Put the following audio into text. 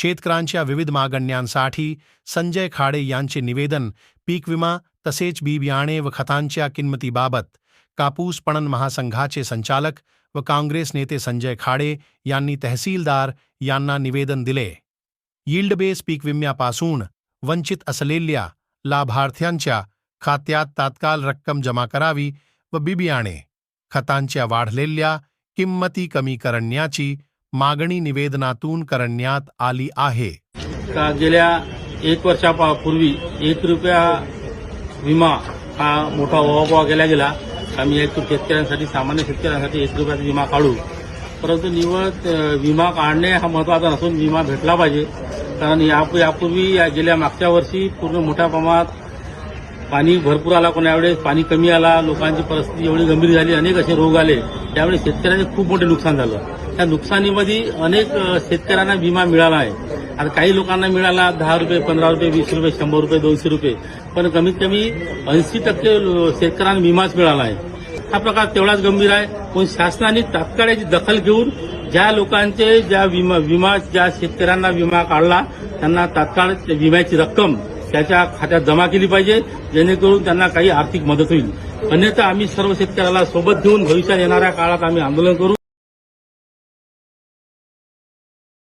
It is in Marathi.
शेतकऱ्यांच्या विविध मागण्यांसाठी संजय खाडे यांचे निवेदन पीक विमा तसेच बी बियाणे व खतांच्या किंमतीबाबत कापूस पणन महासंघाचे संचालक व काँग्रेस नेते संजय खाडे यांनी तहसीलदार यांना निवेदन दिले. यील्ड बेस पीक विम्यापासून वंचित असलेल्या लाभार्थ्यांच्या खात्यात तात्काळ रक्कम जमा करावी व बी बियाणे खतांच्या वाढलेल्या किंमती कमी करण्याची मागणी निवेदनातून करण्यात आली आहे. का गेल्या एक वर्षापूर्वी एक रुपया विमा हा मोठा वहावा केला गेला. आम्ही एक शेतकऱ्यांसाठी सामान्य शेतकऱ्यांसाठी एक रुपयाचा विमा काढू. परंतु निवड विमा काढणे हा महत्त्वाचा नसून विमा भेटला पाहिजे. कारण यापूर्वी या गेल्या मागच्या वर्षी पूर्ण मोठ्या प्रमाणात पाणी भरपूर आला. कोणा यावेळेस पाणी कमी आला. लोकांची परिस्थिती एवढी गंभीर झाली. अनेक असे रोग आले. त्यावेळी शेतकऱ्यांचे खूप मोठे नुकसान झालं. त्या नुकसानीमध्ये अनेक शेतकऱ्यांना विमा मिळाला आहे. आणि काही लोकांना मिळाला दहा रुपये पंधरा रुपये वीस रुपये शंभर रुपये दोनशे रुपये. पण कमीत कमी ऐंशी टक्के शेतकऱ्यांना विमाच मिळाला आहे. हा प्रकार तेवढाच गंभीर आहे. पण शासनाने तात्काळ याची दखल घेऊन ज्या लोकांचे ज्या विमा विमा ज्या शेतकऱ्यांना विमा काढला त्यांना तात्काळ विम्याची रक्कम त्याच्या खात्यात जमा केली पाहिजे जेणेकरून त्यांना काही आर्थिक मदत होईल. अन्यथा आम्ही सर्व शेतकऱ्याला सोबत घेऊन भविष्यात येणाऱ्या काळात आम्ही आंदोलन करू.